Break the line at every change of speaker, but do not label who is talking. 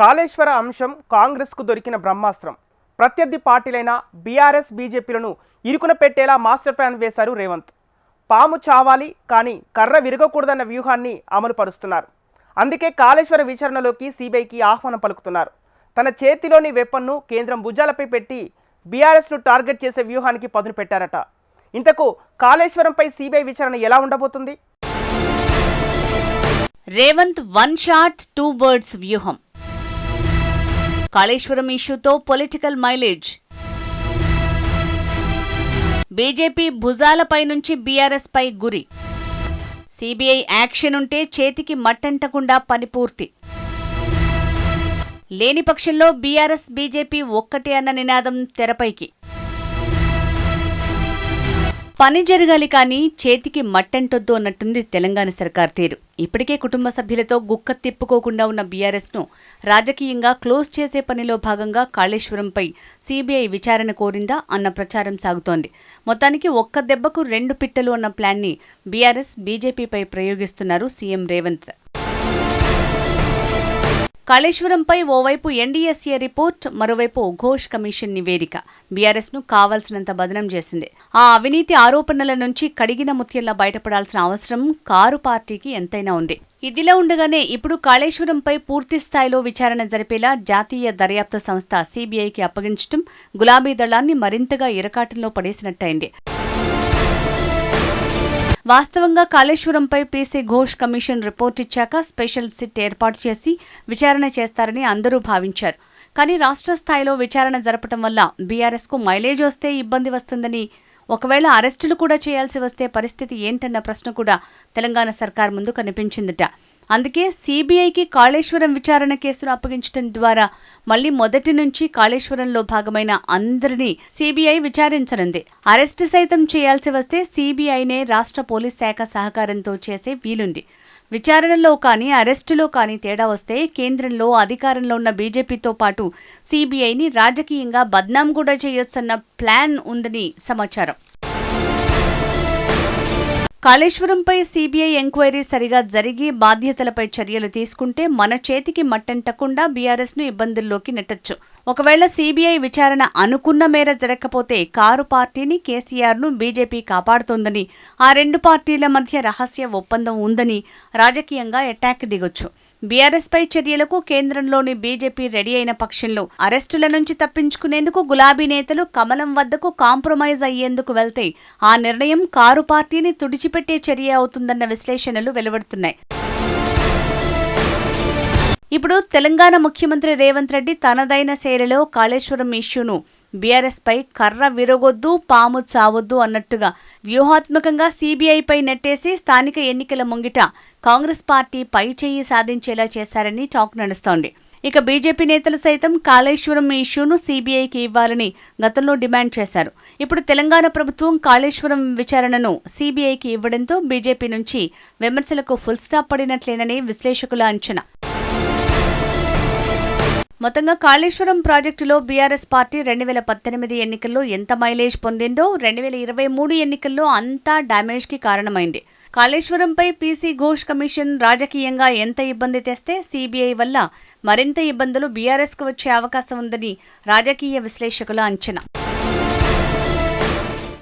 కాళేశ్వర అంశం కాంగ్రెస్కు దొరికిన బ్రహ్మాస్త్రం. ప్రత్యర్థి పార్టీలైన బీఆర్ఎస్ బీజేపీలను ఇరుకున పెట్టేలా మాస్టర్ ప్లాన్ వేశారు రేవంత్. పాము చావాలి కానీ కర్ర విరగకూడదన్న వ్యూహాన్ని అమలు పరుస్తున్నారు అందుకే కాళేశ్వర విచారణలోకి సిబిఐకి ఆహ్వానం పలుకుతున్నారు. తన చేతిలోని వెపన్ను కేంద్రం భుజాలపై పెట్టి బీఆర్ఎస్ను టార్గెట్ చేసే వ్యూహానికి పదును పెట్టారట. ఇంతకు కాళేశ్వరంపై సిబిఐ విచారణ ఎలా ఉండబోతుంది?
Revanth one shot two birds వ్యూహం. కాళేశ్వరం ఇష్యూతో పొలిటికల్ మైలేజ్. బీజేపీ భుజాలపై నుంచి బీఆర్ఎస్ పై గురి. సిబిఐ యాక్షన్ ఉంటే చేతికి మట్టంటకుండా పని పూర్తి. లేని పక్షంలో బీఆర్ఎస్ బీజేపీ ఒక్కటే అన్న నినాదం తెరపైకి. పని జరగాలి కానీ చేతికి మట్టంటొద్దు అన్నట్టుంది తెలంగాణ సర్కార్ తీరు. ఇప్పటికే కుటుంబ సభ్యులతో గుక్క తిప్పుకోకుండా ఉన్న బీఆర్ఎస్ను రాజకీయంగా క్లోజ్ చేసే పనిలో భాగంగా కాళేశ్వరంపై సీబీఐ విచారణ కోరిందా అన్న ప్రచారం సాగుతోంది. మొత్తానికి ఒక్క దెబ్బకు రెండు పిట్టలు అన్న ప్లాన్ని బీఆర్ఎస్ బీజేపీపై ప్రయోగిస్తున్నారు సీఎం రేవంత్. కాళేశ్వరంపై ఓవైపు ఎన్డీఎస్ఏ రిపోర్ట్ మరోవైపు ఘోష్ కమిషన్ నివేదిక. బీఆర్ఎస్ను కావాల్సినంత బదనం చేసింది. ఆ అవినీతి ఆరోపణల నుంచి కడిగిన ముత్యంలా బయటపడాల్సిన అవసరం కారు పార్టీకి ఎంతైనా ఉంది. ఇదిలా ఉండగానే ఇప్పుడు కాళేశ్వరంపై పూర్తి స్థాయిలో విచారణ జరిపేలా జాతీయ దర్యాప్తు సంస్థ సీబీఐకి అప్పగించడం గులాబీ దళాన్ని మరింతగా ఇరకాటంలో పడేసినట్టయింది. వాస్తవంగా కాళేశ్వరంపై పీసీ ఘోష్ కమిషన్ రిపోర్ట్ ఇచ్చాక స్పెషల్ సిట్ ఏర్పాటు చేసి విచారణ చేస్తారని అందరూ భావించారు. కానీ రాష్ట్ర స్థాయిలో విచారణ జరపటం వల్ల బీఆర్ఎస్కు మైలేజ్ వస్తే ఇబ్బంది వస్తుందని ఒకవేళ అరెస్టులు కూడా చేయాల్సి వస్తే పరిస్థితి ఏంటన్న ప్రశ్న కూడా తెలంగాణ సర్కార్ ముందు కనిపించిందట. అందుకే సీబీఐకి కాళేశ్వరం విచారణ కేసును అప్పగించడం ద్వారా మళ్ళీ మొదటి నుంచి కాళేశ్వరంలో భాగమైన అందరినీ సీబీఐ విచారించనుంది. అరెస్టు సైతం చేయాల్సి వస్తే సీబీఐనే రాష్ట్ర పోలీస్ శాఖ సహకారంతో చేసే వీలుంది. విచారణలో కానీ అరెస్టులో కానీ తేడా వస్తే కేంద్రంలో అధికారంలో ఉన్న బీజేపీతో పాటు సీబీఐని రాజకీయంగా బద్నాం కూడా చేయొచ్చన్న ప్లాన్ ఉందని సమాచారం. కాళేశ్వరంపై సీబీఐ ఎంక్వైరీ సరిగా జరిగి బాధ్యతలపై చర్యలు తీసుకుంటే మన చేతికి మట్టంటకుండా బీఆర్ఎస్ను ఇబ్బందుల్లోకి నెట్టొచ్చు. ఒకవేళ సీబీఐ విచారణ అనుకున్న మేర జరగకపోతే కారు పార్టీని కేసీఆర్ను బీజేపీ కాపాడుతోందని ఆ రెండు పార్టీల మధ్య రహస్య ఒప్పందం ఉందని రాజకీయంగా అటాక్ దిగొచ్చు. బీఆర్ఎస్ పై చర్యలకు కేంద్రంలోని బీజేపీ రెడీ అయిన పక్షంలో అరెస్టుల నుంచి తప్పించుకునేందుకు గులాబీ నేతలు కమలం వద్దకు కాంప్రమైజ్ అయ్యేందుకు వెళ్తే ఆ నిర్ణయం కారు పార్టీని తుడిచిపెట్టే చర్య అవుతుందన్న విశ్లేషణలు వెలువడుతున్నాయి. ఇప్పుడు తెలంగాణ ముఖ్యమంత్రి రేవంత్ రెడ్డి తనదైన శైలిలో కాళేశ్వరం ఇష్యూను బీఆర్ఎస్పై కర్ర విరగొద్దు పాము చావొద్దు అన్నట్టుగా వ్యూహాత్మకంగా సీబీఐపై నెట్టేసి స్థానిక ఎన్నికల ముంగిట కాంగ్రెస్ పార్టీ పై చేయి సాధించేలా చేశారని టాక్ నడుస్తోంది. ఇక బీజేపీ నేతలు సైతం కాళేశ్వరం ఇష్యూను సీబీఐకి ఇవ్వాలని గతంలో డిమాండ్ చేశారు. ఇప్పుడు తెలంగాణ ప్రభుత్వం కాళేశ్వరం విచారణను సీబీఐకి ఇవ్వడంతో బీజేపీ నుంచి విమర్శలకు ఫుల్ స్టాప్ పడినట్లేనని విశ్లేషకుల అంచనా. మొత్తంగా కాళేశ్వరం ప్రాజెక్టులో బీఆర్ఎస్ పార్టీ రెండు వేల పద్దెనిమిది ఎన్నికల్లో ఎంత మైలేజ్ పొందిందో రెండు వేల ఇరవై మూడు ఎన్నికల్లో అంతా డ్యామేజ్కి కారణమైంది. కాళేశ్వరంపై పీసీ ఘోష్ కమిషన్ రాజకీయంగా ఎంత ఇబ్బంది తెస్తే సీబీఐ వల్ల మరింత ఇబ్బందులు బీఆర్ఎస్కు వచ్చే అవకాశం ఉందని రాజకీయ విశ్లేషకుల అంచనా.